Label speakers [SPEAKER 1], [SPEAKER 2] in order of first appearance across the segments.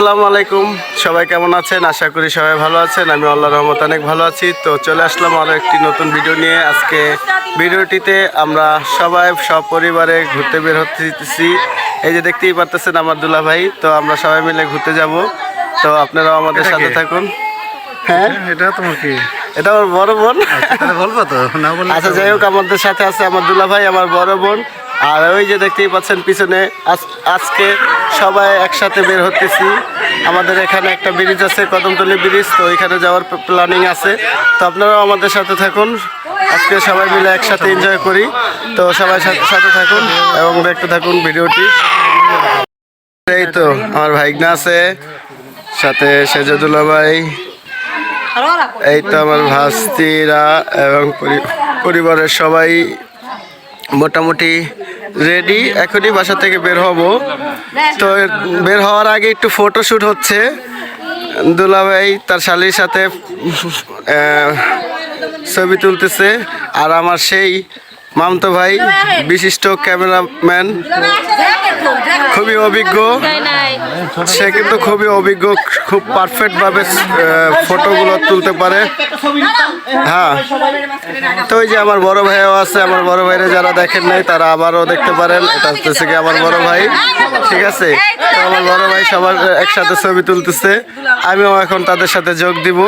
[SPEAKER 1] আসসালামু আলাইকুম। সবাই কেমন আছেন? আশা করি সবাই ভালো আছেন। আমি আল্লাহ রহমত অনেক ভালো আছি। তো চলে আসলাম আরও একটি নতুন ভিডিও নিয়ে। আজকে ভিডিওটিতে আমরা সবাই সব পরিবারে ঘুরতে বের হতেছি। এই যে দেখতেই পারতেছেন আমার দুলা ভাই তো আমরা সবাই মিলে ঘুরতে যাব। তো আপনারাও আমাদের সাথে থাকুন। হ্যাঁ?
[SPEAKER 2] এটা তোমার কি?
[SPEAKER 1] এটা আমার বড় বোন।
[SPEAKER 2] তাহলে বলব তো না
[SPEAKER 1] আচ্ছা যাই হোক আমাদের সাথে আছে আমার দুলা ভাই আমার বড় বোন। আর ওই যে দেখতেই পাচ্ছেন পিছনে আজ- আজকে সবাই একসাথে বের হতেছি। আমাদের এখানে একটা ব্রিজ আছে, কদমতলি ব্রিজ তো ওইখানে যাওয়ার প্ল্যানিং আছে। তো আপনারাও আমাদের সাথে থাকুন। আজকে সবাই মিলে একসাথে এনজয় করি। তো সবাই সাথে থাকুন এবং দেখতে থাকুন ভিডিওটি। এই তো, আমার ভাইগনা আছে, সাথে সেজাদুল্লা ভাই, এই তো আমার ভাস্তিরা এবং পরি- পরিবারের সবাই মোটামুটি রেডি এখনই বাসা থেকে বের হব। তো বের হওয়ার আগে একটু ফটোশ্যুট হচ্ছে। দুলাভাই তার শালির সাথে ছবি তুলতেছে। আর আমার সেই মামতো ভাই, বিশিষ্ট ক্যামেরাম্যান, খুবই অভিজ্ঞ। সে কিন্তু খুবই অভিজ্ঞ, খুব পারফেক্ট ভাবে ফটোগুলো তুলতে পারে। হ্যাঁ। তো ওই যে আমার বড় ভাইও আছে, আমার বড় ভাইরে যারা দেখেন নাই, তারা আবারও দেখতে পারেন। এটা হচ্ছে কি আমার বড় ভাই। ঠিক আছে? তো আমার বড় ভাই সবার একসাথে ছবি তুলতেছে। আমিও এখন তাদের সাথে যোগ দিব।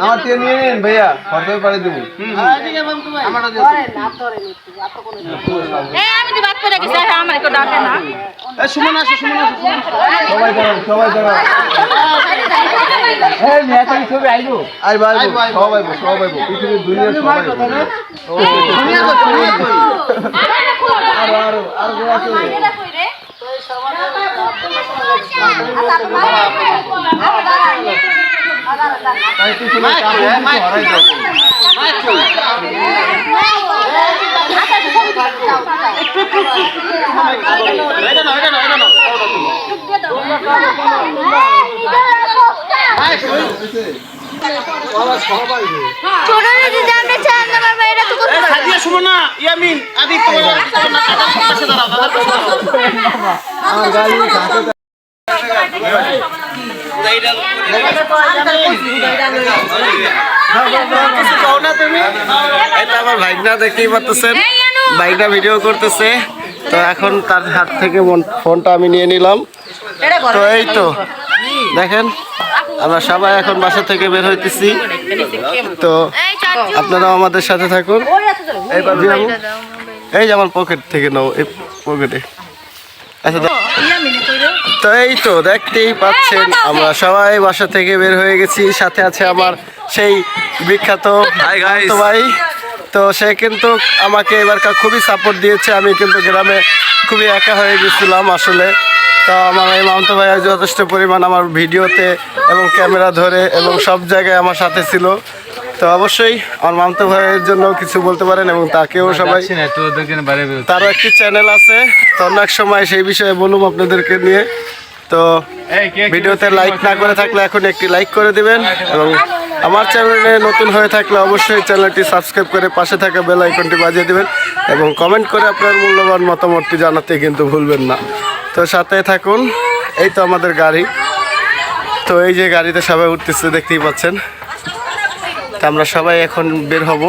[SPEAKER 2] আমার দিয়ে নিয়ে নিন ভাইয়া ফটো পারে দেবো
[SPEAKER 3] তো
[SPEAKER 2] সুমন আসো সুমন আসো সবাই দাঁড়ান সবাই দাঁড়ান সবাই সবাই পৃথিবীর সবাই আইবো আরও আরও আরও কেউ আছে? তাই
[SPEAKER 3] জানতে চান আমার ভাইরা তো
[SPEAKER 1] ভাইগনা দেখতেই ভাইগনা ভিডিও করতেছে তো এখন তার হাত থেকে মন- ফোনটা আমি নিয়ে নিলাম তো এই তো। দেখেন আমরা সবাই এখন বাসা থেকে বের হইতেছি। তো আপনারাও আমাদের সাথে থাকুন। এই যে আমার পকেট থেকে নাও এই পকেটে আচ্ছা। তো এই তো দেখতেই পাচ্ছেন আমরা সবাই বাসা থেকে বের হয়ে গেছি। সাথে আছে আমার সেই বিখ্যাত ভাই। তো সে কিন্তু আমাকে এবারকার খুবই সাপোর্ট দিয়েছে। আমি কিন্তু গ্রামে খুবই একা হয়ে গেছিলাম আসলে। তো আমার এই মামতো ভাই যথেষ্ট পরিমাণ আমার ভিডিওতে এবং ক্যামেরা ধরে এবং সব জায়গায় আমার সাথে ছিল। তো অবশ্যই আমার মামতো ভাইয়ের জন্য কিছু বলতে পারেন এবং তাকেও সবাই তারও একটি চ্যানেল আছে। তো অনেক সময় সেই বিষয়ে বলুম আপনাদেরকে নিয়ে। তো ভিডিওতে লাইক না করে থাকলে এখন একটি লাইক করে দিবেন এবং আমার চ্যানেলে নতুন হয়ে থাকলে অবশ্যই চ্যানেলটি সাবস্ক্রাইব করে পাশে থাকা বেল আইকনটি বাজিয়ে দিবেন এবং কমেন্ট করে আপনার মূল্যবান মতামতটি জানাতে কিন্তু ভুলবেন না। তো সাথে থাকুন, এই তো আমাদের গাড়ি। তো এই যে গাড়িতে সবাই উঠতেছে, দেখতেই পাচ্ছেন। তো আমরা সবাই এখন বের হব।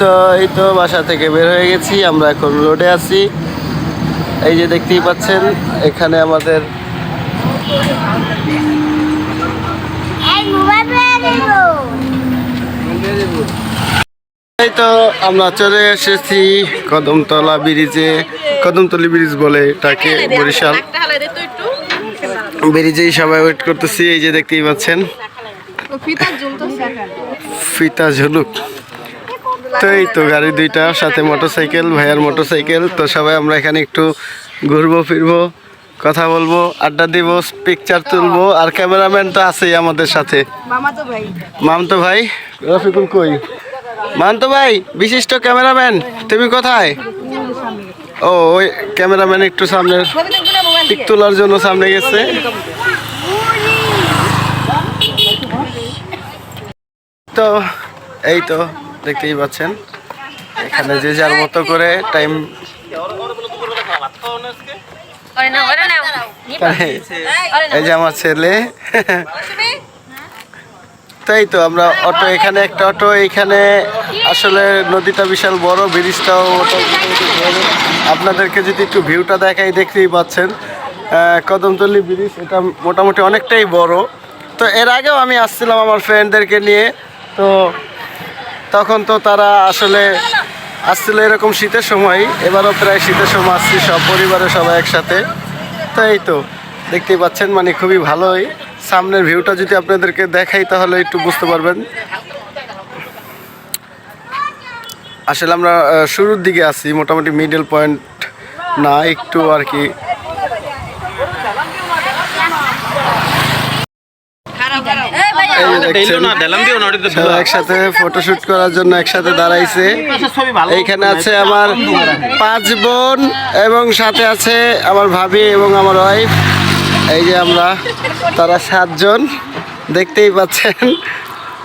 [SPEAKER 1] তো এই তো বাসা থেকে বের হয়ে গেছি, আমরা এখন রোডে আছি। এই যে দেখতেই পাচ্ছেন, এখানে আমাদের
[SPEAKER 3] এই
[SPEAKER 1] তো আমরা চলে এসেছি কদমতলা ব্রিজে। কদমতলি ব্রিজ বলে এটাকে বরিশাল। ব্রিজেই সবাই ওয়েট করতেছি এই যে দেখতেই পাচ্ছেন। ফিতা ঝুলুক। তো এই তো গাড়ি দুইটা সাথে মোটরসাইকেল ভাইয়ার মোটরসাইকেল তো সবাই আমরা এখানে একটু ঘুরবো ফিরবো কথা বলব আড্ডা দিব পিকচার তুলবো। আর ক্যামেরাম্যান তো আছেই আমাদের সাথে। মামতো ভাই রফিকুল কই? মামতো ভাই বিশিষ্ট ক্যামেরাম্যান তুমি কোথায়? ও ওই ক্যামেরাম্যান একটু সামনে পিক তোলার জন্য সামনে গেছে। তো এই তো দেখতেই পাচ্ছেন। এখানে যে যার মতো করে টাইম এই যে আমার ছেলে। তাই তো, আমরা অটো এখানে, একটা অটো এখানে। আসলে নদীটা বিশাল বড়, ব্রিজটাও আপনাদেরকে যদি একটু ভিউটা দেখাই, দেখতেই পাচ্ছেন। কদমতলি ব্রিজ, এটা মোটামুটি অনেকটাই বড়। তো এর আগেও আমি আসছিলাম আমার ফ্রেন্ডদেরকে নিয়ে। তো তখন তো তারা আসলে আসছিল এরকম শীতের সময়। এবারও প্রায় শীতের সময় আসছি, সব পরিবারের সবাই একসাথে। তো এই তো, দেখতেই পাচ্ছেন মানে খুবই ভালোই। সামনের ভিউটা যদি আপনাদেরকে দেখাই তাহলে একটু বুঝতে পারবেন। আসলে আমরা শুরুর দিকে আছি মোটামুটি মিডল পয়েন্ট না একটু আর কি। একসাথে ফটোশুট করার জন্য একসাথে দাঁড়াইছে। এইখানে আছে আমার পাঁচ বোন এবং সাথে আছে আমার ভাবি এবং আমার ওয়াইফ এই যে আমরা তারা সাতজন দেখতেই পাচ্ছেন।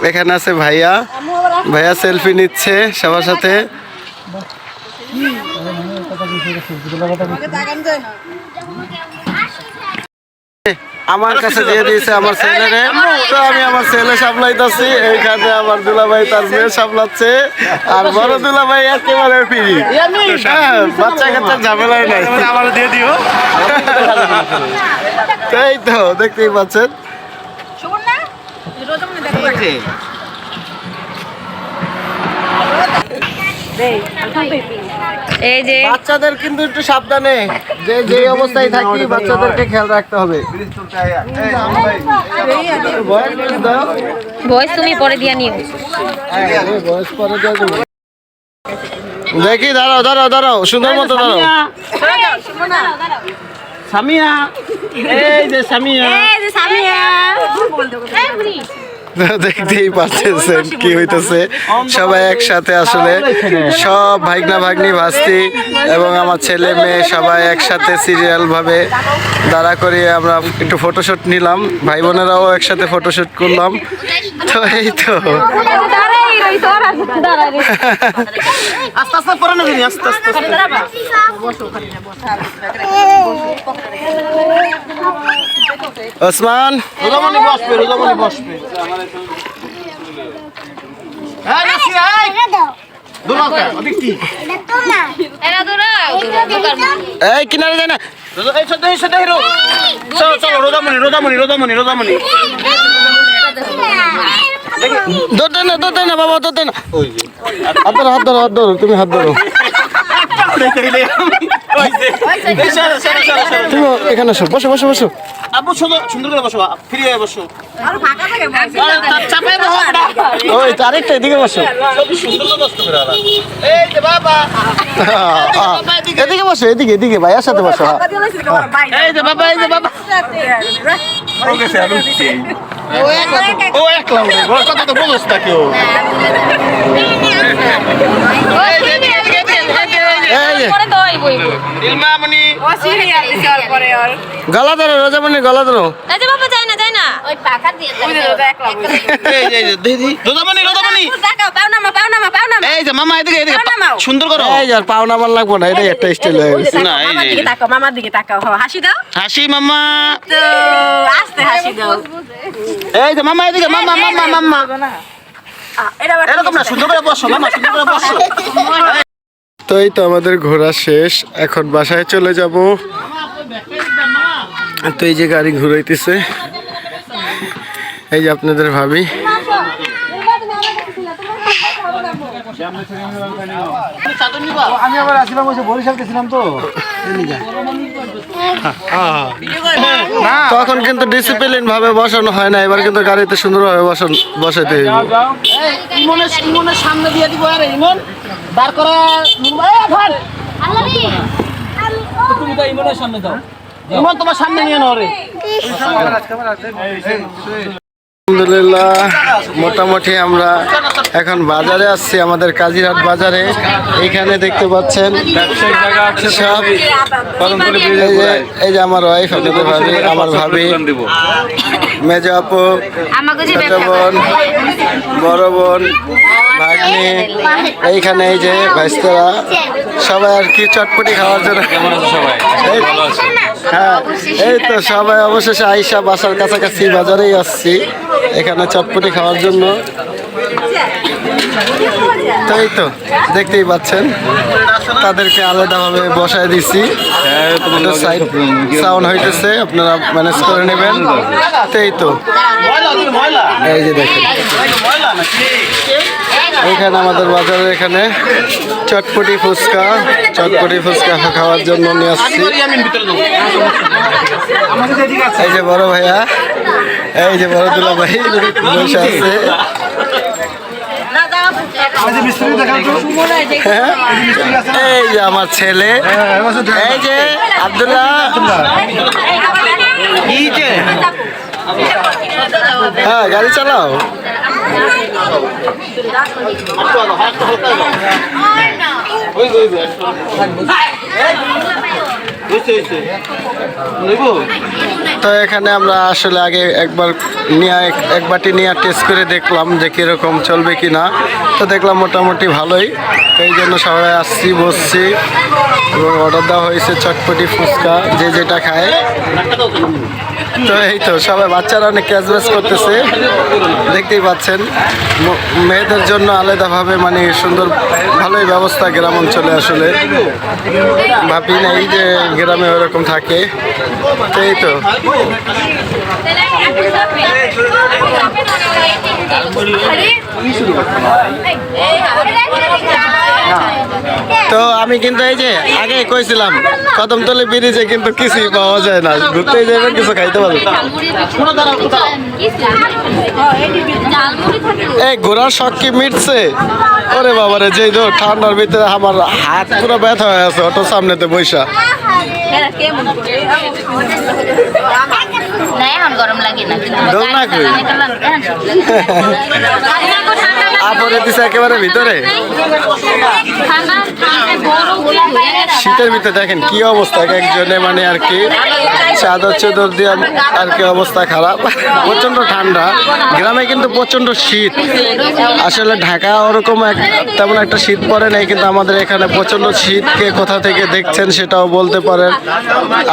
[SPEAKER 1] এখানে আছে ভাইয়া। ভাইয়া সেলফি নিচ্ছে সবার সাথে। আমার কাছে দিয়ে দিয়েছে আমার ছেলেরে। তো আমি আমার ছেলে সামলাইতেছি। এইখানে আমার দুলাভাই তার মেয়ে সামলাচ্ছে। আর বড় দুলাভাই একেবারে ফ্রি হ্যাঁ, বাচ্চা কাচ্চার ঝামেলাই নাই
[SPEAKER 4] আমার দিয়ে দিও।
[SPEAKER 1] তাই তো দেখতেই পাচ্ছেন।
[SPEAKER 3] এই যে।
[SPEAKER 1] বাচ্চাদের কিন্তু একটু সাবধানে যে যে অবস্থায় থাকি বাচ্চাদেরকে খেয়াল রাখতে হবে। বয়স।
[SPEAKER 3] তুমি পরে দিয়া নিও।
[SPEAKER 1] বয়স পরে দিয়ে দেখি দাঁড়াও দাঁড়াও দাঁড়াও সুন্দর মতো দাঁড়াও।
[SPEAKER 4] সামিয়া! এই যে সামিয়া!
[SPEAKER 3] এই যে সামিয়া!
[SPEAKER 1] দেখতেই পাচ্ছেন কি হইতেছে। সবাই একসাথে আসলে সব ভাগনা ভাগ্নি ভাস্তি এবং আমার ছেলে মেয়ে সবাই একসাথে সিরিয়াল ভাবে দাঁড়া করিয়ে আমরা একটু ফটোশুট নিলাম। ভাই বোনেরাও একসাথে ফটোশুট করলাম। তো এই তো।
[SPEAKER 4] আস্তে আস্তে পরে নেবেন আস্তে আস্তে।
[SPEAKER 1] ওসমান
[SPEAKER 4] রোজামণি বসবে রোজামণি বসবে।
[SPEAKER 1] এই কিনারে যায় না।
[SPEAKER 4] রোজামণি রোজামণি রোজামণি রোজামণি।
[SPEAKER 1] ধরতে না ধরতে না বাবা ধরতে না। হাত ধরো হাত ধরো হাত ধরো তুমি হাত ধরো। তুমি এখানে আসো বসো বসো বসো।
[SPEAKER 4] আবু সুন্দর সুন্দর করে বসো ফ্রি হয়ে বসো। আরে তার চাপে বসো না।
[SPEAKER 1] ওই তো আরেকটা এদিকে বসো।
[SPEAKER 4] সব সুন্দর করে বসতে পারে এই যে বাবা।
[SPEAKER 1] আহ, এদিকে বসো এদিকে এদিকে ভাইয়ার সাথে বসো।
[SPEAKER 4] এই যে বাবা এই যে বাবা। ও একলা উঠে কথা তো বুঝোস না কেউ। যে,
[SPEAKER 1] যে, গলা ধরো রোজামণি গলা ধরো
[SPEAKER 3] এই বাবা যায় না যায় না ওই পাখা দিয়ে
[SPEAKER 4] যে, যে, দিদি রোজামণি রোজামণি এই যে মামা এদিকে এদিকে সুন্দর করো।
[SPEAKER 1] এই যার পাওনা মাল লাগবো না এটাই একটা স্টাইল হয়ে গেছে
[SPEAKER 4] না এই
[SPEAKER 5] মামার
[SPEAKER 4] যে।
[SPEAKER 5] দিকে তাকাও মামার দিকে তাকাও। হাসি দাও।
[SPEAKER 4] হাসি মামা।
[SPEAKER 5] তো আস্তে হাসি দাও।
[SPEAKER 4] এই যে মামা এদিকে মামা মামা মামা।
[SPEAKER 5] আহ, এটা আবার
[SPEAKER 4] এরকম না সুন্দর করে বসো মামা সুন্দর করে বসো।
[SPEAKER 1] তো এই তো আমাদের ঘোরা শেষ এখন বাসায় চলে যাব। তো এই যে গাড়ি ঘুরাইতেছে। এই যে আপনাদের ভাবি।
[SPEAKER 2] আমি আবার আসলাম ওই বরিশাল গেছিলাম তো
[SPEAKER 1] তখন কিন্তু ডিসিপ্লিন ভাবে বসানো হয় না এবার কিন্তু গাড়িতে সুন্দরভাবে বসান বসাইতে হইব
[SPEAKER 4] ইমনের ইমনের সামনে দিয়ে দিব আরে ইমন দাঁড় করা ইমন তোমার সামনে নিয়ে নাও রে
[SPEAKER 1] আলহামদুলিল্লাহ মোটামুটি আমরা এখন বাজারে আসছি আমাদের কাজিরহাট বাজারে। এইখানে দেখতে পাচ্ছেন সব এই যে
[SPEAKER 6] গোড়ায়।
[SPEAKER 1] এই যে আমার ওয়াইফ আপনাদের ভাবি আমার ভাবি। মেজ আপু ছোট বোন বড় বোন ভাগ্নি এইখানে এই যে ভাইস্তরা সবাই আর কি চটপটি খাওয়ার জন্য।
[SPEAKER 6] সবাই?
[SPEAKER 1] এই-
[SPEAKER 6] ভালো আছে
[SPEAKER 1] হ্যাঁ এই তো সবাই অবশেষে আইসা বাসার কাছাকাছি বাজারেই আসছি। এখানে চটপটি খাওয়ার জন্য। তো এই তো, দেখতেই পাচ্ছেন। তাদেরকে আলাদাভাবে বসায় দিছি। সাইড সাউন্ড হইতেছে, আপনারা ম্যানেজ করে নেবেন। তো এই তো। এই যে দেখেন। এখানে আমাদের বাজারের এখানে চটপটি ফুচকা চটপটি ফুচকা খাওয়ার জন্য নিয়ে আসছি। এই যে বড় ভাইয়া এই যে বড় দুলা ভাই বসে আছে? এই যে আমার ছেলে। এই যে আব্দুল্লাহ। হ্যাঁ গাড়ি চালাও। তো এখানে আমরা আসলে আগে একবার নিয়ে এক বাটি নিয়ে টেস্ট করে দেখলাম যে কীরকম চলবে কি না তো দেখলাম মোটামুটি ভালোই। তো এই জন্য সবাই আসছি, বসছি। এবং অর্ডার দেওয়া হয়েছে চটপটি ফুচকা, যে যেটা খায়। তো এই তো, সবাই বাচ্চারা অনেক ক্যাশব্যাস করতেছে। দেখতেই পাচ্ছেন মেয়েদের জন্য আলাদাভাবে মানে সুন্দর, ভালোই ব্যবস্থা গ্রাম অঞ্চলে আসলে। ভাবি না, এই যে গ্রামে ওরকম থাকে। তো এই তো। তো আমি কিন্তু এই যে আগে কইছিলাম, কদমতলি ব্রিজে কিন্তু কিছুই পাওয়া যায় না ঘুরতে যাবেন কিছু খাইতে পারবেন এই ঘোরার শখ কি মিটছে? ওরে বাবারে, যেই তো ঠান্ডার ভিতরে আমার হাত পুরো ব্যথা হয়ে আছে, অটো সামনেতে বৈশা
[SPEAKER 3] না এখন গরম লাগে না।
[SPEAKER 1] গরম লাগে? আপরে দিছে একেবারে ভিতরে। শীতের ভিতরে দেখেন কি অবস্থা একজনে মানে আর কি চাদর চাদর দিয়ে আর কি অবস্থা খারাপ। প্রচণ্ড ঠান্ডা। গ্রামে কিন্তু প্রচণ্ড শীত। আসলে ঢাকা ওরকম এক তেমন একটা শীত পড়ে নাই কিন্তু আমাদের এখানে প্রচণ্ড শীতকে কোথা থেকে দেখছেন সেটাও বলতে পারেন।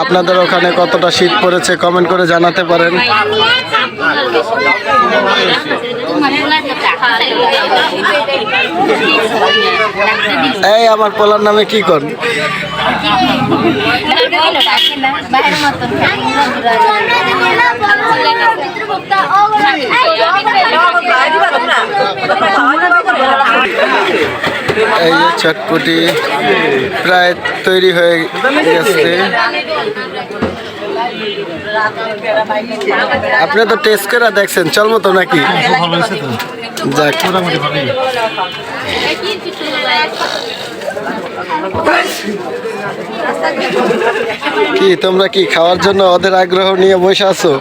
[SPEAKER 1] আপনাদের ওখানে কতটা শীত পড়েছে কমেন্ট করে জানাতে পারেন। এই আমার পোলার নামে কি কর? এই যে চটপটি প্রায় তৈরি হয়ে গেছে। আপনি তো টেস্ট করে দেখছেন, চলবো তো নাকি? কি, তোমরা কি খাওয়ার জন্য ওদের আগ্রহ নিয়ে বসে আছো?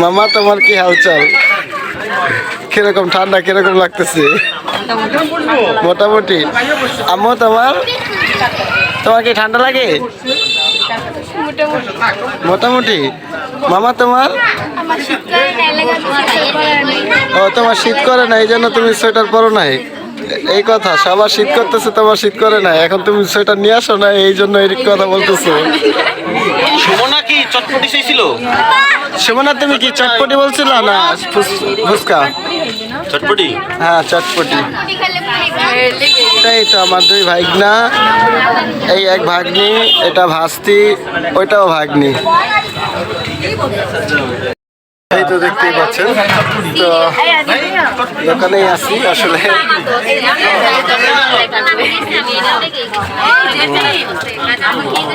[SPEAKER 1] মামা, তোমার কি হালচাল? কীরকম ঠান্ডা, কীরকম লাগতেছে? মোটামুটি। আম্মু, তোমার? তোমার কি ঠান্ডা লাগে? মোটামুটি। মামা তোমার? ও তোমার শীত করে না এই জন্য তুমি সোয়েটার পরো নাই। এই কথা সবার শীত করতেছে তোমার শীত করে না। এখন তুমি সোয়েটার নিয়ে আসো না এই জন্য এই কথা বলতেছো।
[SPEAKER 4] সুমনা কি চটপটি ছিল
[SPEAKER 1] সুমনা তুমি কি চটপটি বলছিল না? ফুচকা
[SPEAKER 4] চটপটি?
[SPEAKER 1] হ্যাঁ চটপটি। এই তো আমার দুই ভাগনা। এই এক ভাগ্নি এটা ভাস্তি ওইটাও ভাগ্নি। এই তো দেখতেই পাচ্ছেন। তো দোকানেই আছি আসলে।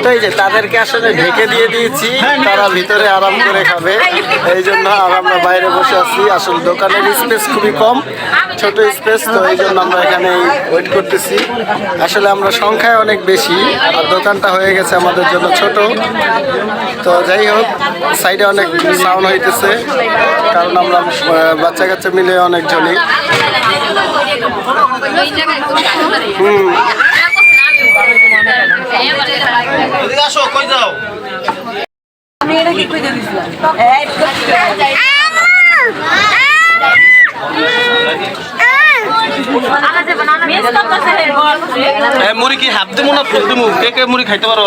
[SPEAKER 1] তো এই যে তাদেরকে আসলে ঢেকে দিয়ে দিয়েছি, তারা ভিতরে আরাম করে খাবে। এই জন্য আর আমরা বাইরে বসে আছি। আসলে দোকানের স্পেস খুবই কম, ছোট স্পেস তো এই জন্য আমরা এখানে ওয়েট করতেছি। আসলে আমরা সংখ্যায় অনেক বেশি, আর দোকানটা হয়ে গেছে আমাদের জন্য ছোট। তো যাই হোক সাইডে অনেক সাউন্ড হইতেছে কারণ আমরা বাচ্চা কাচ্চা মিলে
[SPEAKER 4] আসো কই যাও
[SPEAKER 3] মিস
[SPEAKER 4] মুড়ি কি হাফ দেবো না ফুল দেবো কে কে মুড়ি খাইতে পারো?